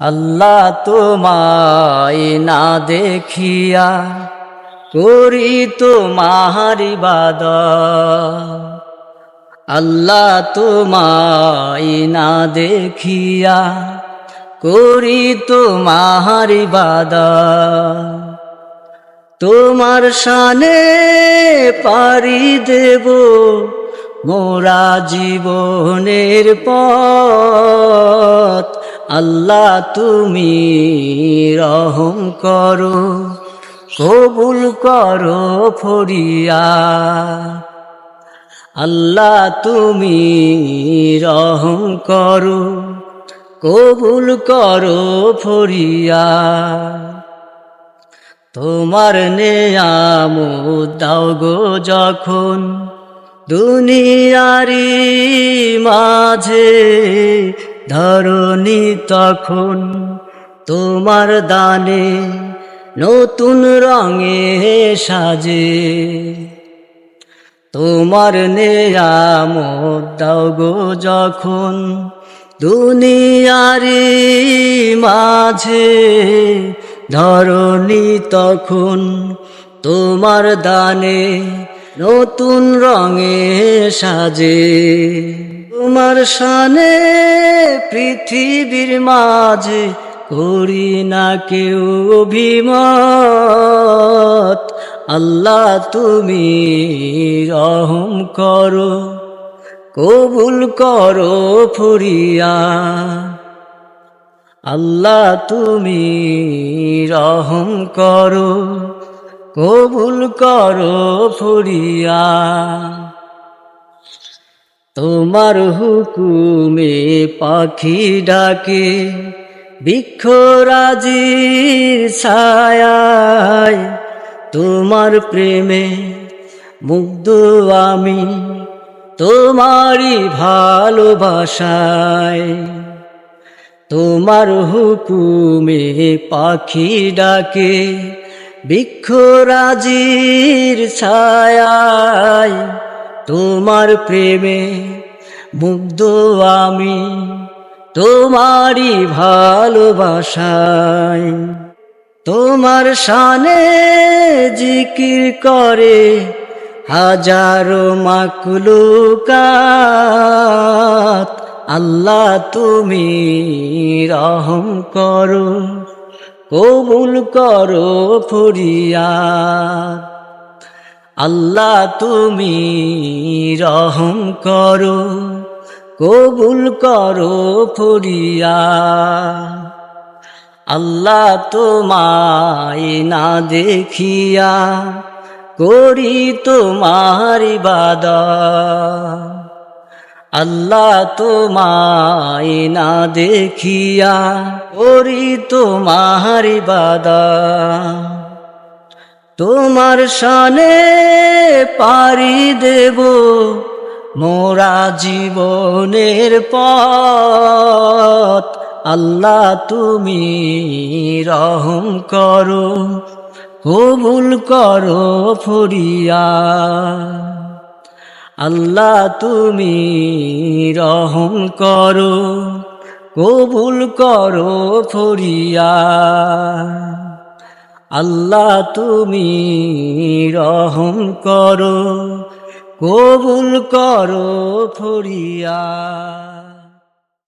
আল্লাহ তোমায় না দেখিয়া করি তোমার বাদ আল্লাহ তোমায় না দেখিয়া করি তোমার বাদ তোমার শানে পারি দেব মোরা জীবনের পথ। আল্লাহ তুমি রহম করো, কবুল করো ফরিয়া। আল্লাহ তুমি রহম করো, কবুল করো ফরিয়া। তোমার নেয়াম দাও গো যখন দুনিয়ারি মাঝে ধরনি তখন তোমার দানে নতুন রঙে সাজে। তোমার নেয়াম দাও যখন দুনিয়ারি মাঝে। ধরনি তখন তোমার দানে নতুন রঙে সাজে। তোমার শানে পৃথিবীর মাঝে করি না কেউ অভিমত। আল্লাহ তুমি রহম করো, কবুল করো ফুরিয়া। আল্লাহ তুমি রহম করো। কবুল করো ফুরিয়া। তোমার হুকুমে পাখি ডাকে বৃক্ষরাজির ছায়ায়। তোমার প্রেমে মুগ্ধ আমি, তোমারই ভালোবাসায়। তোমার হুকুমে পাখি ডাকে বৃক্ষরাজির ছায়ায় তোমার প্রেমে মুগ্ধ আমি, তোমারই ভালোবাসায়। তোমার শানে জিকির করে হাজারো মাকলুকাত আল্লাহ তুমি রহম করো। কবুল করো ফরিয়া। আল্লাহ তুমি রহম করো, কবুল করো ফরিয়া। আল্লাহ তোমায় না দেখিয়া করি তোমার বাদা আল্লাহ তোমায় না দেখিয়া করি তোমার বাদা তোমার শানে পারি দেব মোরা জীবনের পথ। আল্লাহ তুমি রহম করো, কবুল করো ফরিয়া। আল্লাহ তুমি রহম করো কবুল করো ফরিয়া। আল্লাহ তুমি রহম করো কবুল করো ফরিয়া।